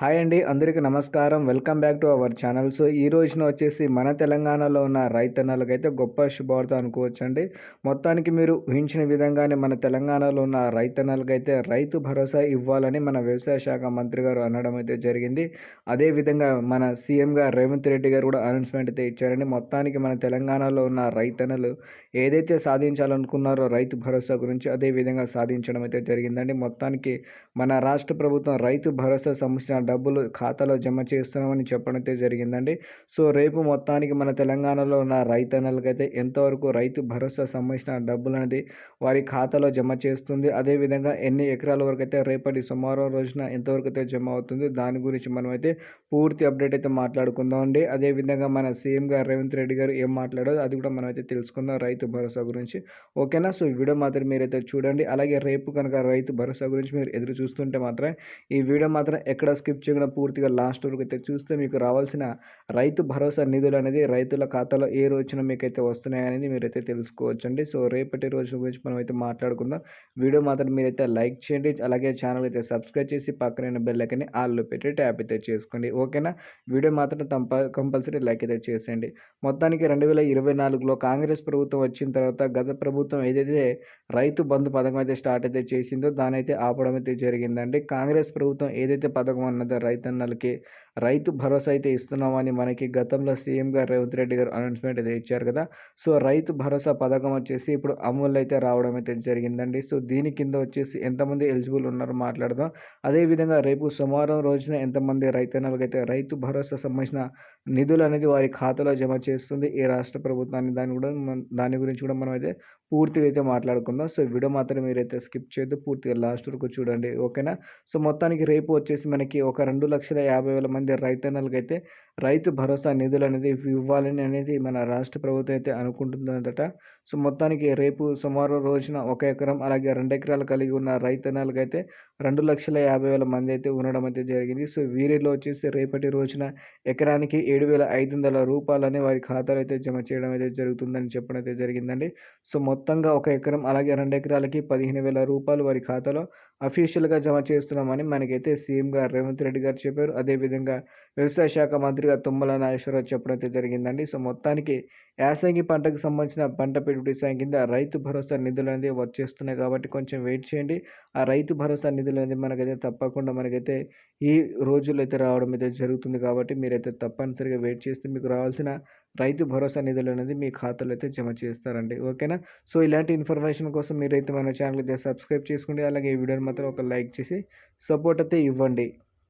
Hi అండి అందరికీ నమస్కారం. Welcome back to our channel. So ఈ రోజున వచ్చేసి మన తెలంగాణలో ఉన్న రైతన్నలకైతే గొప్ప శుభవార్త అనుకోవచ్చు అండి మొత్తానికి మీరు ఊహించిన విధంగానే మన తెలంగాణలో ఉన్న రైతన్నలకైతే రైతు భరోసా ఇవ్వాలని మన వ్యవసాయ శాఖ మంత్రి గారు అనడం అయితే జరిగింది. అదేవిధంగా మన సీఎం గారు రేవంత్ రెడ్డి గారు కూడా అనౌన్స్మెంట్ అయితే ఇచ్చారండి. మొత్తానికి మన తెలంగాణలో ఉన్న రైతన్నలు ఏదైతే సాధించాలనుకున్నారో రైతు భరోసా గురించి అదే విధంగా సాధించడం అయితే జరిగిందండి. మొత్తానికి మన రాష్ట్ర ప్రభుత్వం రైతు భరోసా సంబంధించిన డబ్బులు ఖాతాలో జమ చేస్తున్నామని చెప్పడం అయితే జరిగిందండి. సో రేపు మొత్తానికి మన తెలంగాణలో ఉన్న రైతన్నలకైతే ఎంతవరకు రైతు భరోసా సంబంధించిన డబ్బులు అనేది వారి ఖాతాలో జమ చేస్తుంది అదేవిధంగా ఎన్ని ఎకరాల వరకు అయితే రేపటి సోమవారం రోజున ఎంతవరకు అయితే జమ అవుతుంది దాని గురించి మనమైతే పూర్తి అప్డేట్ అయితే మాట్లాడుకుందాం అండి. అదేవిధంగా మన సీఎం గారు రేవంత్ రెడ్డి గారు ఏం మాట్లాడారో అది కూడా మనమైతే తెలుసుకుందాం రైతు భరోసా గురించి. ఓకేనా? సో వీడియో మాత్రం మీరైతే చూడండి. అలాగే రేపు కనుక రైతు భరోసా గురించి మీరు ఎదురు చూస్తుంటే మాత్రం ఈ వీడియో మాత్రం ఎక్కడ స్కిప్ చేయకుండా పూర్తిగా లాస్ట్ వరకు అయితే చూస్తే మీకు రావాల్సిన రైతు భరోసా నిధులు అనేది రైతుల ఖాతాలో ఏ రోజున మీకైతే వస్తున్నాయనేది మీరైతే తెలుసుకోవచ్చండి. సో రేపటి రోజు గురించి మనం అయితే మాట్లాడుకుందాం. వీడియో మాత్రం మీరైతే లైక్ చేయండి. అలాగే ఛానల్ అయితే సబ్స్క్రైబ్ చేసి పక్కన బెల్ ఐకన్ని ఆల్లో పెట్టి ట్యాప్ అయితే చేసుకోండి. ఓకేనా వీడియో మాత్రం కంప కంపల్సరీ లైక్ అయితే చేసేయండి. మొత్తానికి రెండు వేల ఇరవై నాలుగులో కాంగ్రెస్ ప్రభుత్వం వచ్చిన తర్వాత గత ప్రభుత్వం ఏదైతే రైతు బంధు పథకం అయితే స్టార్ట్ అయితే చేసిందో దాని అయితే ఆపడం అయితే జరిగిందండి. కాంగ్రెస్ ప్రభుత్వం ఏదైతే పథకం అన్నది రైతన్నలకి రైతు భరోసా అయితే ఇస్తున్నామని మనకి గతంలో సీఎం గారు రేవంత్ రెడ్డి గారు అనౌన్స్మెంట్ అయితే ఇచ్చారు కదా. సో రైతు భరోసా పథకం వచ్చేసి ఇప్పుడు అమలు అయితే రావడం అయితే జరిగిందండి. సో దీని కింద వచ్చేసి ఎంతమంది ఎలిజిబుల్ ఉన్నారో మాట్లాడదాం. అదేవిధంగా రేపు సోమవారం రోజున ఎంతమంది రైతన్నలకైతే రైతు భరోసా సంబంధించిన నిధులు అనేది వారి ఖాతాలో జమ చేస్తుంది ఈ రాష్ట్ర ప్రభుత్వాన్ని. దాని కూడా దాని గురించి కూడా మనం అయితే పూర్తిగా అయితే మాట్లాడుకుందాం. సో వీడియో మాత్రం మీరైతే స్కిప్ చేయొద్దు. పూర్తిగా లాస్ట్ వరకు చూడండి. ఓకేనా? సో మొత్తానికి రేపు వచ్చేసి మనకి ఒక ఒక రెండు లక్షల యాభై వేల మంది రైతన్నలకైతే రైతు భరోసా నిధులు అనేది ఇవ్వాలని అనేది మన రాష్ట్ర ప్రభుత్వం అయితే అనుకుంటుందట సో మొత్తానికి రేపు సుమారు రోజున ఒక ఎకరం అలాగే రెండు ఎకరాలు కలిగి ఉన్న రైతన్నలకైతే రెండు లక్షల యాభై వేల మంది అయితే ఉండడం అయితే జరిగింది. సో వీరిలో వచ్చేసి రేపటి రోజున ఎకరానికి ఏడు వేల ఐదు వందల రూపాయలని వారి ఖాతాలో అయితే జమ చేయడం అయితే జరుగుతుందని చెప్పడం అయితే జరిగిందండి. సో మొత్తంగా ఒక ఎకరం అలాగే రెండు ఎకరాలకి పదిహేను వేల రూపాయలు వారి ఖాతాలో అఫీషియల్గా జమ చేస్తున్నామని మనకైతే సీఎం గారు రేవంత్ రెడ్డి గారు చెప్పారు. అదేవిధంగా వ్యవసాయ శాఖ మంత్రిగా తుమ్మల నాగేశ్వరరావు చెప్పడం అయితే జరిగిందండి. సో మొత్తానికి యాసంగి పంటకు సంబంధించిన పంట పెట్టుబడి సాయం కింద రైతు భరోసా నిధులు అనేది వచ్చేస్తున్నాయి కాబట్టి కొంచెం వెయిట్ చేయండి. ఆ రైతు భరోసా నిధులు అనేది మనకైతే తప్పకుండా మనకైతే ఈ రోజుల్లో అయితే రావడం అయితే జరుగుతుంది కాబట్టి మీరైతే తప్పనిసరిగా వెయిట్ చేస్తే మీకు రావాల్సిన రైతు భరోసా నిధులు అనేది మీ ఖాతాలో అయితే జమ చేస్తారండి. ఓకేనా? సో ఇలాంటి ఇన్ఫర్మేషన్ కోసం మీరైతే మన ఛానల్ అయితే సబ్స్క్రైబ్ చేసుకోండి. అలాగే ఈ వీడియోని మాత్రం ఒక లైక్ చేసి సపోర్ట్ అయితే ఇవ్వండి.